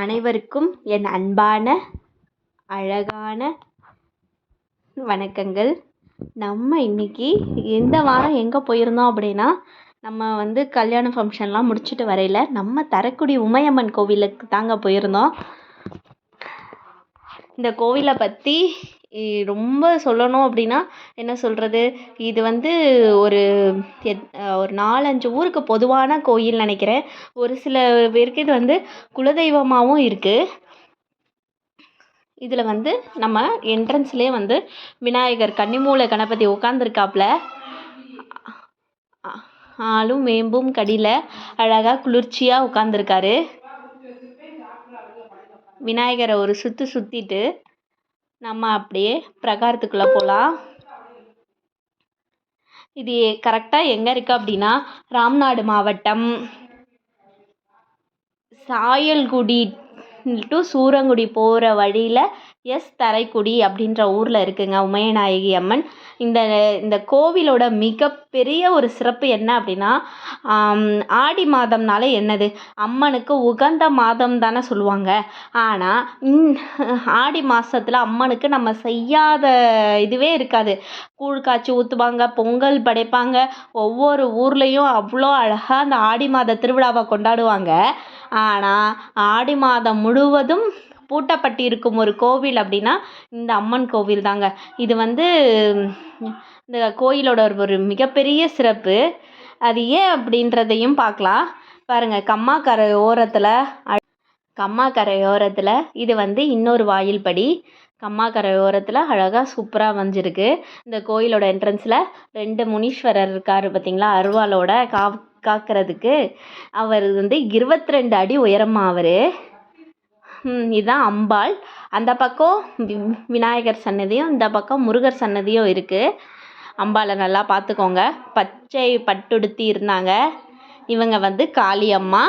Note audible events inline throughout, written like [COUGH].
அனைவருக்கும் என் அன்பான அழகான வணக்கங்கள். நம்ம இன்னைக்கு இந்த வாரம் எங்கே போயிருந்தோம் அப்படின்னா நம்ம வந்து கல்யாண ஃபங்க்ஷன்லாம் முடிச்சுட்டு வரையில் நம்ம தரக்குடி உமையம்மன் கோவிலுக்கு தாங்க போயிருந்தோம். இந்த கோவிலை பற்றி ரொம்ப சொல்லணும் அப்படின்னா என்ன சொல்கிறது இது வந்து ஒரு எத் ஒரு நாலஞ்சு ஊருக்கு பொதுவான கோயில் நினைக்கிறேன். ஒரு சில பேருக்கு இது வந்து குலதெய்வமாகவும் இருக்குது இதில் வந்து நம்ம என்ட்ரன்ஸ்லேயே வந்து விநாயகர் கன்னிமூல கணபதி உட்காந்துருக்காப்புல ஆளும் மேம்பும் கடியில் அழகாக குளிர்ச்சியாக உட்காந்துருக்காரு விநாயகரை ஒரு சுற்று சுற்றிட்டு நம்ம அப்படியே பிரகாரத்துக்குள்ளே போகலாம் இது கரெக்டாக எங்கே இருக்குது அப்படின்னா ராம்நாடு மாவட்டம். சாயல்குடி டு சூரங்குடி போகிற வழியில் எஸ் தரைக்குடி அப்படின்ற ஊரில் இருக்குங்க உமையநாயகி அம்மன். இந்த இந்த கோவிலோட மிகப்பெரிய ஒரு சிறப்பு என்ன அப்படின்னா ஆடி மாதம்னாலே என்னது? அம்மனுக்கு உகந்த மாதம் தானே சொல்லுவாங்க. ஆனால் ஆடி மாதத்தில் அம்மனுக்கு நம்ம செய்யாத இதுவே இருக்காது. கூழ் காய்ச்சி ஊற்றுவாங்க பொங்கல் படைப்பாங்க. ஒவ்வொரு ஊர்லேயும் அவ்வளோ அழகாக அந்த ஆடி மாத திருவிழாவை கொண்டாடுவாங்க. ஆனால் ஆடி மாதம் முழுவதும் பூட்டப்பட்டிருக்கும் ஒரு கோவில் அப்படின்னா இந்த அம்மன் கோவில் தாங்க. இது வந்து இந்த கோயிலோட ஒரு மிகப்பெரிய சிறப்பு. அது ஏன் அப்படின்றதையும் பார்க்கலாம். பாருங்கள் கம்மாக்கரை ஓரத்தில் கம்மாக்கரை ஓரத்தில் இது வந்து இன்னொரு வாயில் படி. கம்மாக்கரை ஓரத்தில் அழகாக சூப்பராக அமைஞ்சிருக்கு இந்த கோயிலோட என்ட்ரன்ஸில் ரெண்டு முனீஸ்வரர் இருக்கார் பார்த்தீங்களா அருவாளோட கா காக்கிறதுக்கு. அவர் வந்து இருபத்தி ரெண்டு அடி உயரமாக அவர். இதுதான் அம்பாள். அந்த பக்கம் விநாயகர் சன்னதியும் இந்த பக்கம் முருகர் சன்னதியும் இருக்குது அம்பாளை நல்லா பார்த்துக்கோங்க. பச்சை பட்டுடுத்தி இருந்தாங்க. இவங்க வந்து காளியம்மா.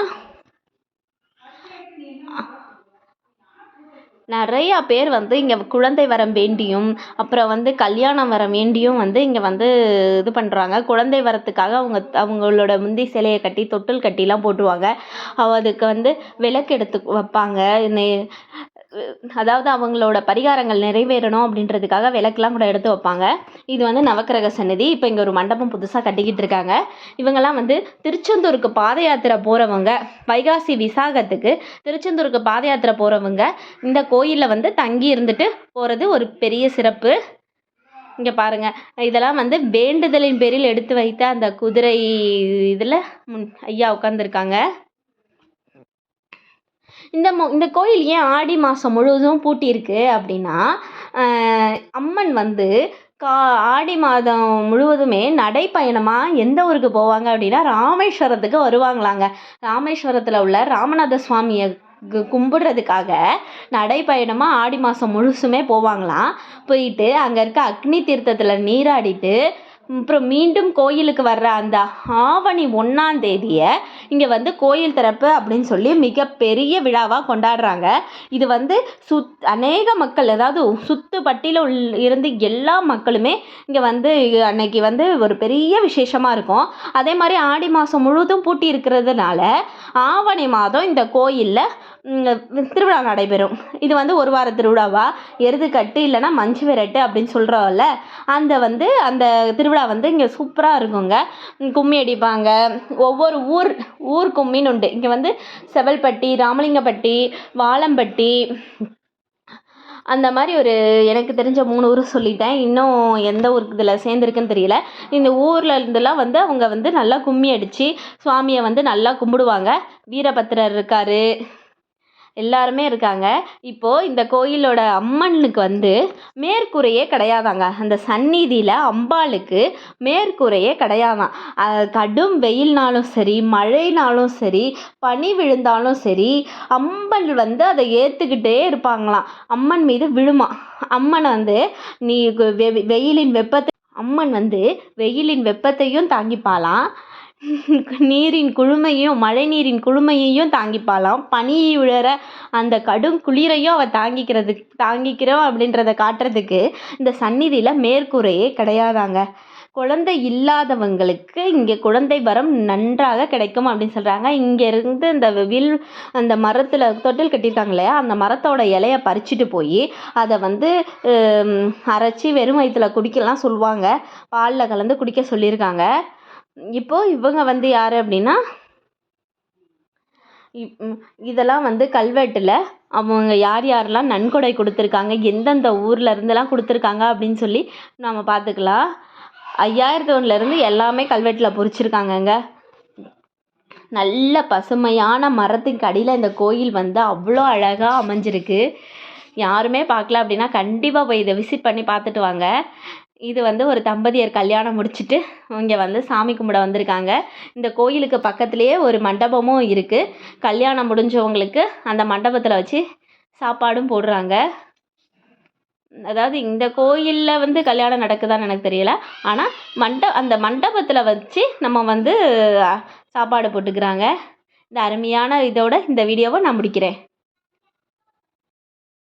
நிறையா பேர் வந்து இங்கே குழந்தை வரம் வேண்டியும் அப்புறம் வந்து கல்யாணம் வரம் வேண்டியும் வந்து இங்கே வந்து இது பண்ணுறாங்க குழந்தை வரத்துக்காக அவங்க அவங்களோட முந்தி சிலையை கட்டி தொட்டில் கட்டிலாம் போட்டுருவாங்க. அதுக்கு வந்து விளக்கு எடுத்து வைப்பாங்க. அதாவது அவங்களோட பரிகாரங்கள் நிறைவேறணும் அப்படின்றதுக்காக விளக்குலாம் கூட எடுத்து வைப்பாங்க. இது வந்து நவக்கிரக சன்னதி இப்போ இங்கே ஒரு மண்டபம் புதுசாக கட்டிக்கிட்டு இருக்காங்க. இவங்கெல்லாம் வந்து திருச்செந்தூருக்கு பாத யாத்திரை போகிறவங்க வைகாசி விசாகத்துக்கு திருச்செந்தூருக்கு பாத யாத்திரை போகிறவங்க இந்த கோயிலில் வந்து தங்கி இருந்துட்டு போகிறது ஒரு பெரிய சிறப்பு. இங்கே பாருங்கள் இதெல்லாம் வந்து வேண்டுதலின் பேரில் எடுத்து வைத்த அந்த குதிரை இதில் ஐயா உட்காந்துருக்காங்க இந்த மொ இந்த கோயில் ஏன் ஆடி மாதம் முழுவதும் பூட்டியிருக்கு அப்படின்னா அம்மன் வந்து கா ஆடி மாதம் முழுவதுமே நடைப்பயணமாக எந்த ஊருக்கு போவாங்க அப்படின்னா ராமேஸ்வரத்துக்கு வருவாங்களாங்க. ராமேஸ்வரத்தில் உள்ள ராமநாத சுவாமியை கும்பிட்றதுக்காக நடைப்பயணமாக ஆடி மாதம் முழுசுமே போவாங்களாம். போயிட்டு அங்கே இருக்க அக்னி தீர்த்தத்தில் நீராடிட்டு அப்புறம் மீண்டும் கோயிலுக்கு வர்ற அந்த ஆவணி ஒன்றாந்தேதியை இங்கே வந்து கோயில் திறப்பு அப்படின்னு சொல்லி மிகப்பெரிய விழாவாக கொண்டாடுறாங்க. இது வந்து சுத் அநேக மக்கள் அதாவது சுத்து பட்டியில் உள் இருந்து எல்லா மக்களுமே இங்கே வந்து அன்னைக்கு வந்து ஒரு பெரிய விசேஷமாக இருக்கும். அதே மாதிரி ஆடி மாதம் முழுவதும் பூட்டி இருக்கிறதுனால ஆவணி மாதம் இந்த கோயிலில் திருவிழா நடைபெறும். இது வந்து ஒரு வார திருவிழாவா? எருதுக்கட்டு இல்லைன்னா மஞ்சு விரட்டு அப்படின்னு சொல்கிறோம்ல அந்த வந்து அந்த திருவிழா வந்து இங்கே சூப்பராக இருக்குங்க. கும்மி அடிப்பாங்க. ஒவ்வொரு ஊர் ஊர் கும்மின்னு உண்டு. இங்கே வந்து செவல்பட்டி ராமலிங்கப்பட்டி வாழம்பட்டி அந்த மாதிரி ஒரு எனக்கு தெரிஞ்ச மூணு ஊர் சொல்லிட்டேன். இன்னும் எந்த ஊருக்கு இதில் சேர்ந்துருக்குன்னு தெரியல. இந்த ஊரில் இருந்தெல்லாம் வந்து அவங்க வந்து நல்லா கும்மி அடித்து சுவாமியை வந்து நல்லா கும்பிடுவாங்க. வீரபத்திரர் இருக்கார். எல்லாருமே இருக்காங்க. இப்போது இந்த கோயிலோட அம்மனுக்கு வந்து மேற்கூரையே கிடையாதாங்க. அந்த சந்நிதியில் அம்பாளுக்கு மேற்கூரையே கிடையாதான். கடும் வெயில்னாலும் சரி மழைனாலும் சரி பனி விழுந்தாலும் சரி அம்மன் வந்து அதை ஏற்றுக்கிட்டே இருப்பாங்களாம். அம்மன் மீது விழுமா? அம்மன் வந்து நீ வெயிலின் வெப்பத்தை அம்மன் வந்து வெயிலின் வெப்பத்தையும் தாங்கிப்பாளாம். [LAUGHS] நீரின் குளுமையும் மழை நீரின் குளுமையையும் தாங்கிப்பாளாம். பனி விழற அந்த கடும் குளிரையும் அவள் தாங்கிக்கிறதுக்கு தாங்கிக்கிறோம் அப்படின்றத காட்டுறதுக்கு இந்த சந்நிதியில் மேற்கூரையே கிடையாதாங்க. குழந்தை இல்லாதவங்களுக்கு இங்கே குழந்தை வரம் நன்றாக கிடைக்கும் அப்படின்னு சொல்கிறாங்க இங்கேருந்து இந்த வில் அந்த மரத்தில் தொட்டில் கட்டியிருக்காங்க இல்லையா? அந்த மரத்தோட இலையை பறிச்சுட்டு போய் அதை வந்து அரைச்சி வெறும் வயிற்றுல குடிக்கலாம் சொல்லுவாங்க. பாலில் கலந்து குடிக்க சொல்லியிருக்காங்க. இப்போது இவங்க வந்து யார் அப்படின்னா இதெல்லாம் வந்து கல்வெட்டில் அவங்க யார் யாரெல்லாம் நன்கொடை கொடுத்துருக்காங்க எந்தெந்த ஊரில் இருந்தெல்லாம் கொடுத்துருக்காங்க அப்படின்னு சொல்லி நம்ம பார்த்துக்கலாம். ஐயாயிரத்து ஒன்றுலேருந்து எல்லாமே கல்வெட்டில் பொறிச்சிருக்காங்கங்க. நல்ல பசுமையான மரத்துக்கு அடியில் இந்த கோயில் வந்து அவ்வளோ அழகாக அமைஞ்சிருக்கு. யாருமே பார்க்கல அப்படின்னா கண்டிப்பாக போய் இதை விசிட் பண்ணி பார்த்துட்டு வாங்க. இது வந்து ஒரு தம்பதியர் கல்யாணம் முடிச்சுட்டு இங்கே வந்து சாமி கும்பிட வந்திருக்காங்க. இந்த கோயிலுக்கு பக்கத்துலேயே ஒரு மண்டபமும் இருக்குது கல்யாணம் முடிஞ்சவங்களுக்கு அந்த மண்டபத்தில் வச்சு சாப்பாடும் போடுறாங்க. அதாவது இந்த கோயிலில் வந்து கல்யாணம் நடக்குதான்னு எனக்கு தெரியல. ஆனால் மண்ட அந்த மண்டபத்தில் வச்சு நம்ம வந்து சாப்பாடு போட்டுக்கிறாங்க. இந்த அருமையான இதோட இந்த வீடியோவை நான் முடிக்கிறேன்.